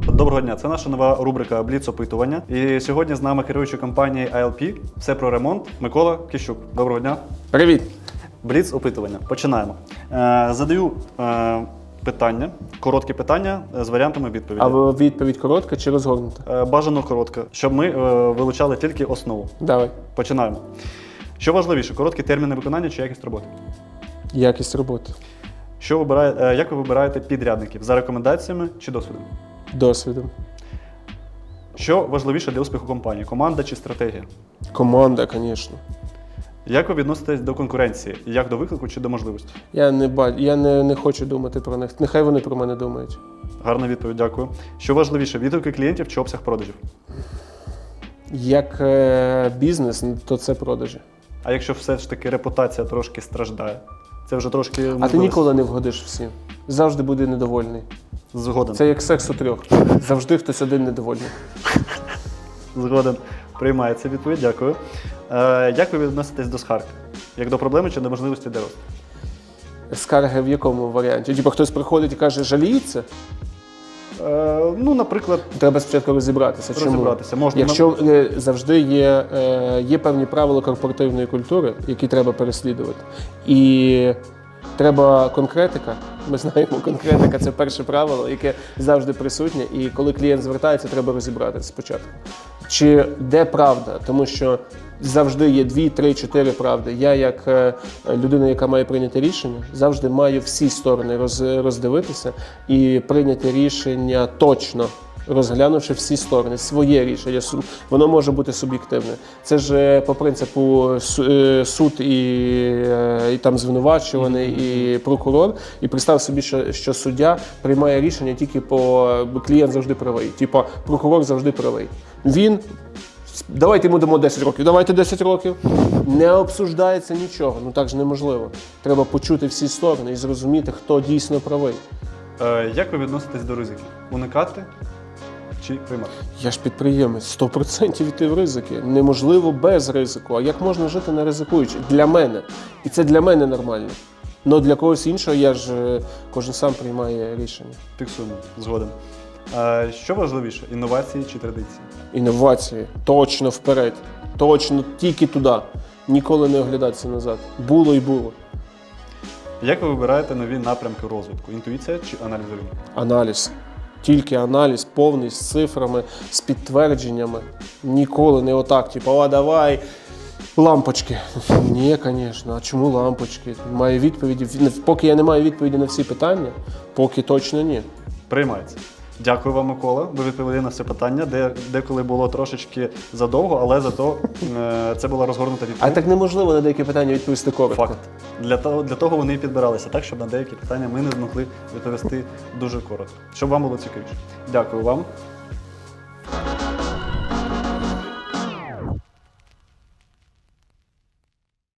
Доброго дня. Це наша нова рубрика Бліц опитування. І сьогодні з нами керуючий компанії ILP. Все про ремонт. Микола Кіщук. Доброго дня. Привіт! Бліц опитування. Починаємо. Е, задаю е, питання, короткі питання е, з варіантами відповіді. А відповідь коротка чи розгорнута? Е, бажано коротко, щоб ми е, вилучали тільки основу. Давай. Починаємо. Що важливіше, короткі терміни виконання чи якість роботи? Якість роботи. Що вибирає, е, як ви вибираєте підрядників за рекомендаціями чи досвідом? Досвідом. Що важливіше для успіху компанії? Команда чи стратегія? Команда, звісно. Як ви відноситесь до конкуренції? Як до виклику чи до можливості? Я не ба... я не, не хочу думати про них. Нехай вони про мене думають. Гарна відповідь, дякую. Що важливіше, відгуки клієнтів чи обсяг продажів? Як е, бізнес, то це продажі. А якщо все ж таки репутація трошки страждає? Це вже трошки А ти ніколи не вгодиш всім. Завжди буде недовольний. згоден. Це як секс у трьох. Завжди хтось один недовольний. Згоден. Приймається відповідь, дякую. Е, як ви відноситесь до скарг? Як до проблеми чи до можливості для? Скарги в якому варіанті? Типа хтось приходить і каже, жаліється, ну, наприклад, треба спочатку розібратися. Чому? Можна Якщо е, завжди є, е, є певні правила корпоративної культури, які треба переслідувати. І треба конкретика. Ми знаємо, конкретика це перше правило, яке завжди присутнє. І коли клієнт звертається, треба розібратися спочатку. Чи де правда? Тому що завжди є дві, три, чотири правди. Я, як е, людина, яка має прийняти рішення, завжди маю всі сторони роз- роздивитися і прийняти рішення точно розглянувши всі сторони, своє рішення. Су- Воно може бути суб'єктивне. Це ж е, по принципу е, суд і, е, і там звинувачуваний, і прокурор. І представ собі, що, що суддя приймає рішення тільки по клієнт завжди правий. Типа прокурор завжди правий. Він. Давайте йому дамо 10 років, давайте 10 років. Не обсуждається нічого. Ну так ж неможливо. Треба почути всі сторони і зрозуміти, хто дійсно правий. Е, як ви відноситесь до ризиків? Уникати чи приймати? Я ж підприємець, 100% йти в ризики. Неможливо без ризику. А як можна жити не ризикуючи? Для мене. І це для мене нормально. Но для когось іншого я ж е, кожен сам приймає рішення. Фіксуємо, згоден. Е, що важливіше, інновації чи традиції? Інновації точно вперед. Точно тільки туди. Ніколи не оглядатися назад. Було і було. Як ви вибираєте нові напрямки розвитку? Інтуїція чи аналізові? Аналіз. Тільки аналіз повний з цифрами, з підтвердженнями. Ніколи не отак, типу, а давай. Лампочки. Ні, звісно. А чому лампочки? Маю відповіді. Поки я не маю відповіді на всі питання, поки точно ні. Приймається. Дякую вам, Микола. Ви відповіли на все питання, де деколи було трошечки задовго, але зато е, це була розгорнута А так неможливо на деякі питання відповісти коротко. Факт. Для того, для того вони і підбиралися, так, щоб на деякі питання ми не змогли відповісти дуже коротко, щоб вам було цікавіше. Дякую вам.